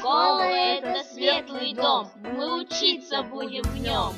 Школа — это светлый дом, мы учиться будем в нем.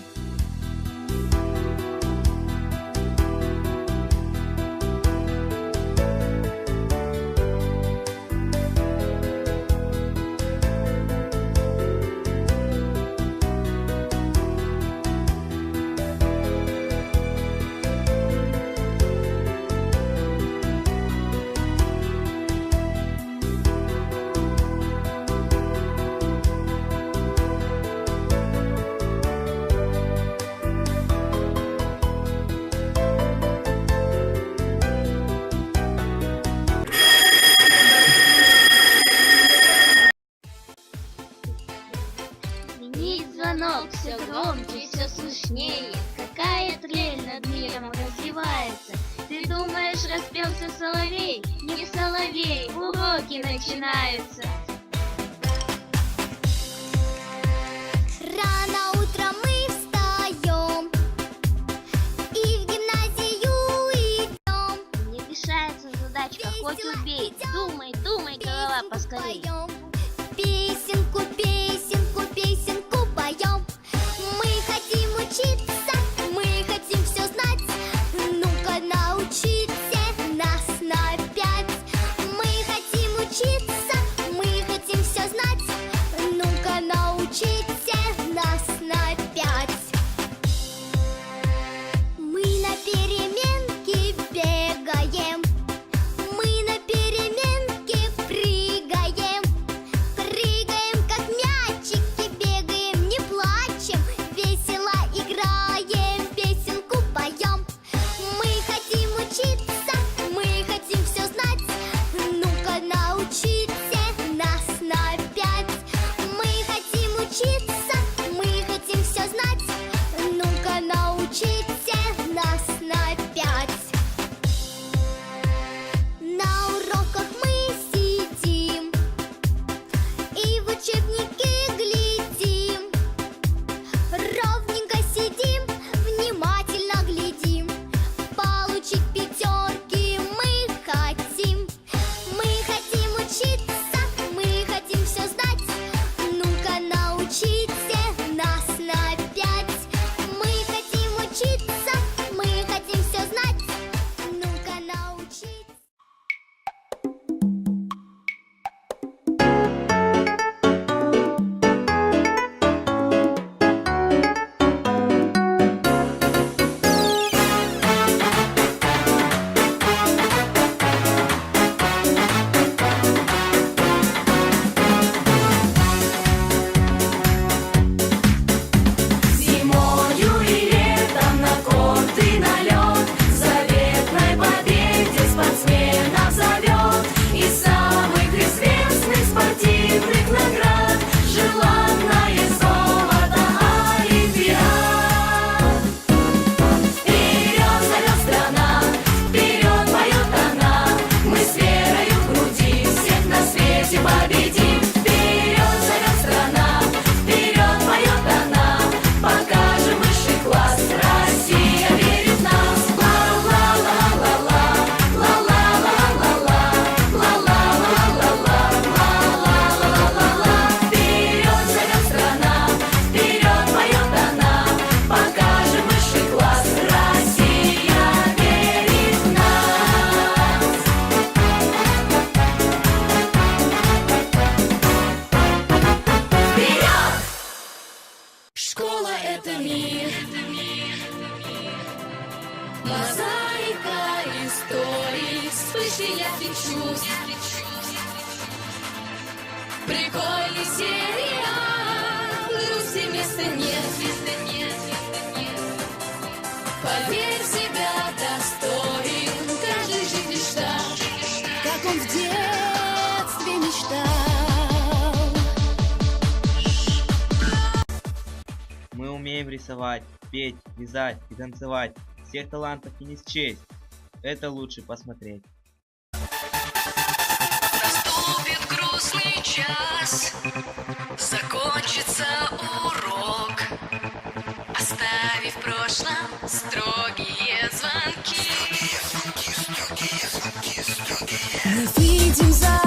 мощнее Какая трель над миром развивается? Ты думаешь, распелся соловей? Не соловей, уроки начинаются. Рано утром мы встаем И в гимназию идем Не решается задачка, хоть убей. Думай, думай, голова поскорей. крыши я кричусь. Прикольный сериал, грусти места нет, места нет, места нет. Поверь, себя достоин, каждый жить лишь как он в детстве мечтал. Мы умеем рисовать, петь, вязать и танцевать. Всех талантов и не счесть. Это лучше посмотреть. грустный час, закончится урок, оставив в прошлом строгие звонки. Мы видим за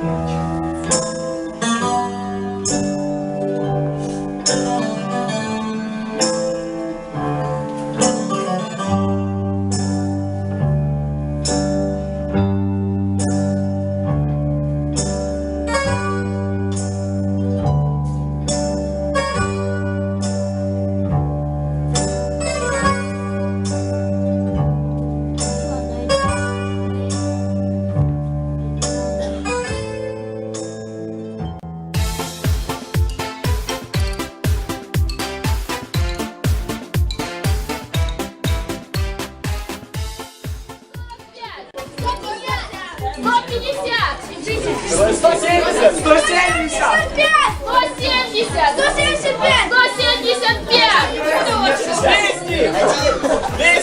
future. 170! 170! 170! 170! 175! 175! 200!